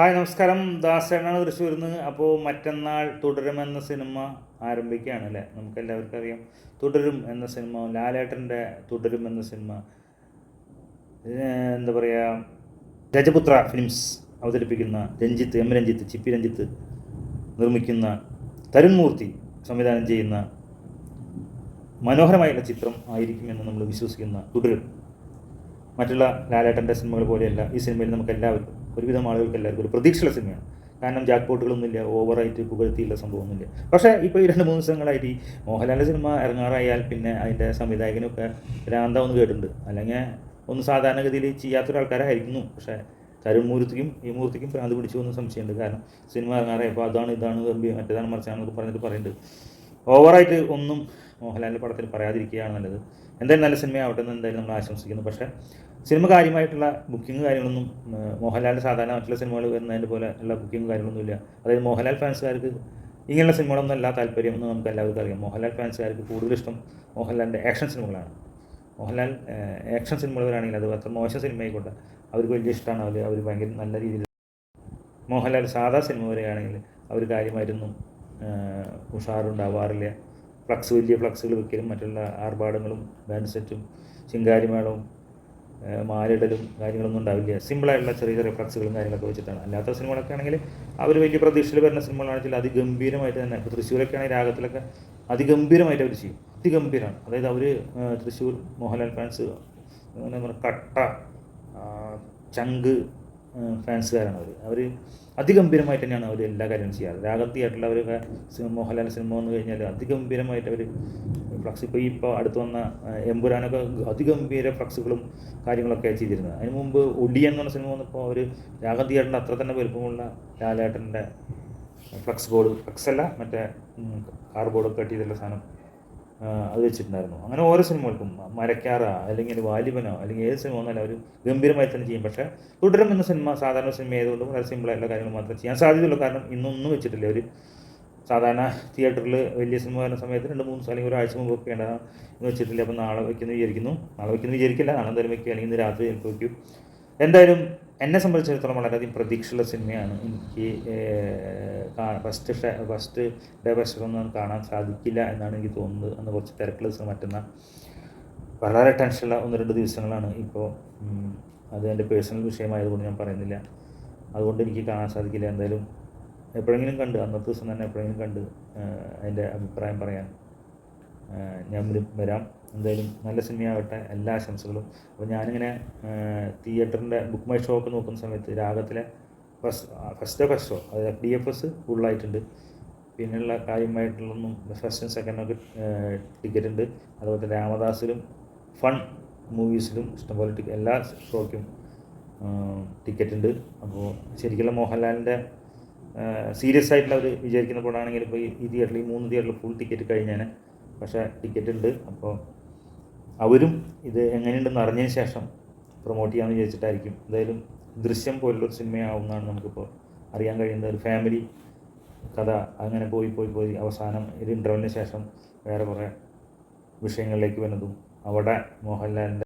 Hi നമസ്കാരം. ദാസേണാണ് തൃശ്ശൂരിൽ നിന്ന്. അപ്പോൾ മറ്റന്നാൾ തുടരുമെന്ന സിനിമ ആരംഭിക്കുകയാണ് അല്ലേ? നമുക്ക് എല്ലാവർക്കും അറിയാം. തുടരും എന്ന സിനിമ ലാലേട്ടന്റെ തുടരും എന്ന സിനിമ. എന്താ പറയുക രജപുത്ര ഫിലിംസ് അവതരിപ്പിക്കുന്ന രഞ്ജിത്ത് എം രഞ്ജിത്ത് ചിപ്പി രഞ്ജിത്ത് നിർമ്മിക്കുന്ന തരുൺ മൂർത്തി സംവിധാനം ചെയ്യുന്ന മനോഹരമായുള്ള ചിത്രം ആയിരിക്കുമെന്ന് നമ്മൾ വിശ്വസിക്കുന്ന തുടരും. മറ്റുള്ള ലാലേട്ടന്റെ സിനിമകൾ പോലെയല്ല ഈ സിനിമയിൽ നമുക്ക് എല്ലാവർക്കും ഒരുവിധം ആളുകൾക്ക് എല്ലാവർക്കും ഒരു പ്രതീക്ഷയുള്ള സിനിമയാണ്. കാരണം ജാക്ക് പോട്ടുകളൊന്നുമില്ല ഓവറായിട്ട് പുകഴ്ത്തിയുള്ള സംഭവമൊന്നുമില്ല. പക്ഷേ ഇപ്പോൾ ഈ രണ്ട് മൂന്ന് ദിവസങ്ങളായിട്ട് ഈ മോഹൻലാലിന്റെ സിനിമ ഇറങ്ങാറായാൽ പിന്നെ അതിന്റെ സംവിധായകനൊക്കെ ഭ്രാന്താവെന്ന് കേട്ടിട്ടുണ്ട്. അല്ലെങ്കിൽ ഒന്ന് സാധാരണഗതിയിൽ ചെയ്യാത്തൊരാൾക്കാരായിരിക്കുന്നു പക്ഷേ കരുൺ മൂർത്തിക്കും ഈ മൂർത്തിക്കും ഭ്രാന്ത് പിടിച്ചു എന്ന് സംശയമുണ്ട്. കാരണം സിനിമ ഇറങ്ങാറായപ്പോൾ അതാണ് ഇതാണ് മറ്റേതാണ് മറിച്ചാണെന്നൊക്കെ പറഞ്ഞിട്ട് പറയുന്നുണ്ട് ഓവറായിട്ട് ഒന്നും മോഹൻലാലിന്റെ പടത്തിൽ പറയാതിരിക്കുകയാണ് നല്ലത്. എന്തായാലും നല്ല സിനിമയാവട്ടെ എന്ന് എന്തായാലും നമ്മൾ ആശംസിക്കുന്നു. പക്ഷേ സിനിമ കാര്യമായിട്ടുള്ള ബുക്കിംഗ് കാര്യങ്ങളൊന്നും മോഹൻലാലിന്റെ സാധാരണ മറ്റുള്ള സിനിമകൾ വരുന്നതിന്റെ പോലെ ഉള്ള ബുക്കിംഗ് കാര്യങ്ങളൊന്നുമില്ല. അതായത് മോഹൻലാൽ ഫാൻസുകാർക്ക് ഇങ്ങനെയുള്ള സിനിമകളൊന്നും അല്ല താല്പര്യം എന്ന് നമുക്ക് എല്ലാവർക്കും അറിയാം. മോഹൻലാൽ ഫാൻസുകാർക്ക് കൂടുതൽ ഇഷ്ടം മോഹൻലാലിന്റെ ആക്ഷൻ സിനിമകളാണ്. മോഹൻലാൽ ആക്ഷൻ സിനിമകൾ വരാണെങ്കിൽ അത് അത്ര മോശം സിനിമയായിക്കോട്ടെ. അവർക്ക് വലിയ ഇഷ്ടമാണ്? അവർ അവർ ഭയങ്കര നല്ല രീതിയിൽ മോഹൻലാൽ സാധാ സിനിമ വരികയാണെങ്കിൽ അവർ കാര്യമായിരുന്നു ഉഷാറുണ്ടാവാറില്ല. ഫ്ലക്സ് വലിയ ഫ്ലക്സുകൾ വെക്കലും മറ്റുള്ള ആർഭാടങ്ങളും ബാൻഡ് സെറ്റും ചിങ്കാരിമേളവും മാലിടലും കാര്യങ്ങളൊന്നും ഉണ്ടാവില്ല. സിമ്പിളായിട്ടുള്ള ചെറിയ ചെറിയ ഫ്ലക്സുകളും കാര്യങ്ങളൊക്കെ വെച്ചിട്ടാണ്. അല്ലാത്ത സിനിമകളൊക്കെ ആണെങ്കിൽ അവർ വലിയ പ്രതീക്ഷയിൽ വരുന്ന സിനിമകളാണെങ്കിൽ അതിഗംഭീരമായിട്ട് തന്നെ. ഇപ്പോൾ തൃശ്ശൂരൊക്കെ ആണെങ്കിൽ രാഗത്തിലൊക്കെ അതിഗംഭീരമായിട്ട് അവർ ചെയ്യും. അതിഗംഭീരമാണ് അതായത് അവർ തൃശ്ശൂർ മോഹൻലാൽ ഫാൻസ് കട്ട ചങ്ക് ഫാൻസുകാരാണ് അവർ അവർ അതിഗംഭീരമായിട്ട് തന്നെയാണ് അവർ എല്ലാ കാര്യവും ചെയ്യാറ്. രാഗം തിയേറ്ററിൽ അവരൊക്കെ സിനിമ മോഹൻലാൽ സിനിമ വന്നു കഴിഞ്ഞാൽ അതിഗംഭീരമായിട്ട് അവർ ഫ്ലക്സ് ഇപ്പോൾ ഇപ്പോൾ അടുത്ത് വന്ന എമ്പുരാനൊക്കെ അതിഗംഭീര ഫ്ലക്സുകളും കാര്യങ്ങളൊക്കെ ചെയ്തിരുന്നത്. അതിന് മുമ്പ് ഒടിയൻ എന്ന് പറഞ്ഞ സിനിമ വന്നപ്പോൾ അവർ രാഗം തിയേറ്ററിന്റെ അത്ര തന്നെ വലുപ്പമുള്ള ലാലേട്ടന്റെ ഫ്ലക്സ് ബോർഡ് ഫ്ലക്സ് അല്ല മറ്റേ കാർ ബോർഡൊക്കെ കട്ട് ചെയ്തിട്ടുള്ള സാധനം. അത് വെച്ചിട്ടുണ്ടായിരുന്നു. അങ്ങനെ ഓരോ സിനിമകൾക്കും മരക്കാറ അല്ലെങ്കിൽ വാലിബനോ അല്ലെങ്കിൽ ഏത് സിനിമ വന്നാലും അവർ ഗംഭീരമായി തന്നെ ചെയ്യും. പക്ഷേ തുടരും എന്ന സിനിമ സാധാരണ സിനിമ ആയതുകൊണ്ട് വളരെ സിമ്പിളായിട്ടുള്ള കാര്യങ്ങൾ മാത്രം ചെയ്യാൻ സാധ്യതയുള്ളൂ. കാരണം ഇന്നൊന്നും വെച്ചിട്ടില്ല. ഒരു സാധാരണ തിയേറ്ററിൽ വലിയ സിനിമ വരുന്ന സമയത്ത് രണ്ട് മൂന്ന് ദിവസം ഒരാഴ്ച മുമ്പ് വെക്കേണ്ട എന്ന് വെച്ചിട്ടില്ല. അപ്പോൾ നാളെ വയ്ക്കുന്നു വിചാരിക്കുന്നു. നാളെ വയ്ക്കുന്നു വിചാരിക്കില്ല. നാളെ എന്തായാലും വയ്ക്കുക അല്ലെങ്കിൽ ഇന്ന് രാത്രി ചിലപ്പോൾ വയ്ക്കും എന്തായാലും എന്നെ സംബന്ധിച്ചിടത്തോളം വളരെയധികം പ്രതീക്ഷയുള്ള സിനിമയാണ്. എനിക്ക് ഫസ്റ്റ് ഫസ്റ്റ് ഡേ ഫസ്റ്റ് ഒന്നും കാണാൻ സാധിക്കില്ല എന്നാണ് എനിക്ക് തോന്നുന്നത്. അന്ന് കുറച്ച് തിരക്കുള്ള ദിവസം മറ്റന്നാൾ വളരെ ടെൻഷനുള്ള ഒന്ന് രണ്ട് ദിവസങ്ങളാണ് ഇപ്പോൾ അത് എന്റെ പേഴ്സണൽ വിഷയമായതുകൊണ്ട് ഞാൻ പറയുന്നില്ല. അതുകൊണ്ട് എനിക്ക് കാണാൻ സാധിക്കില്ല. എന്തായാലും എപ്പോഴെങ്കിലും കണ്ട് അന്നത്തെ ദിവസം തന്നെ എപ്പോഴെങ്കിലും കണ്ട് അതിന്റെ അഭിപ്രായം പറയാൻ. ഞാൻ വരും. എന്തായാലും നല്ല സിനിമയാവട്ടെ എല്ലാ ആശംസകളും. അപ്പോൾ ഞാനിങ്ങനെ തിയേറ്ററിന്റെ ബുക്ക് മൈ ഷോ ഒക്കെ നോക്കുന്ന സമയത്ത് രാഗത്തിലെ ഫസ്റ്റ് ഫസ്റ്റ് ഫസ്റ്റ് ഷോ അതായത് ഡി എഫ് എസ് ഫുള്ളായിട്ടുണ്ട് പിന്നെയുള്ള കാര്യമായിട്ടുള്ളൊന്നും ഫസ്റ്റും സെക്കൻഡൊക്കെ ടിക്കറ്റ് ഉണ്ട് അതുപോലെ രാമദാസിലും ഫൺ മൂവീസിലും ഇഷ്ടംപോലെ ടിക്കറ്റ് എല്ലാ ഷോയ്ക്കും ടിക്കറ്റ് ഉണ്ട് അപ്പോൾ ശരിക്കുള്ള മോഹൻലാലിന്റെ സീരിയസ് ആയിട്ടുള്ള ഒരു വിചാരിക്കുന്ന പടമാണെങ്കിൽ ഇപ്പോൾ ഈ തിയേറ്ററിൽ മൂന്ന് തിയേറ്ററിൽ ഫുൾ ടിക്കറ്റ് കഴിഞ്ഞാൽ പക്ഷേ ടിക്കറ്റ് ഉണ്ട് അപ്പോൾ അവരും ഇത് എങ്ങനെയുണ്ടെന്ന് അറിഞ്ഞതിന് ശേഷം പ്രൊമോട്ട് ചെയ്യാമെന്ന് വിചാരിച്ചിട്ടായിരിക്കും. എന്തായാലും ദൃശ്യം പോലുള്ളൊരു സിനിമയാവുന്നതാണ് നമുക്കിപ്പോൾ അറിയാൻ കഴിയുന്നത്. ഒരു ഫാമിലി കഥ അങ്ങനെ പോയി പോയി പോയി അവസാനം ഒരു ഇന്റർവെലിന് ശേഷം വേറെ കുറേ വിഷയങ്ങളിലേക്ക് വരുന്നതും അവിടെ മോഹൻലാലിന്റെ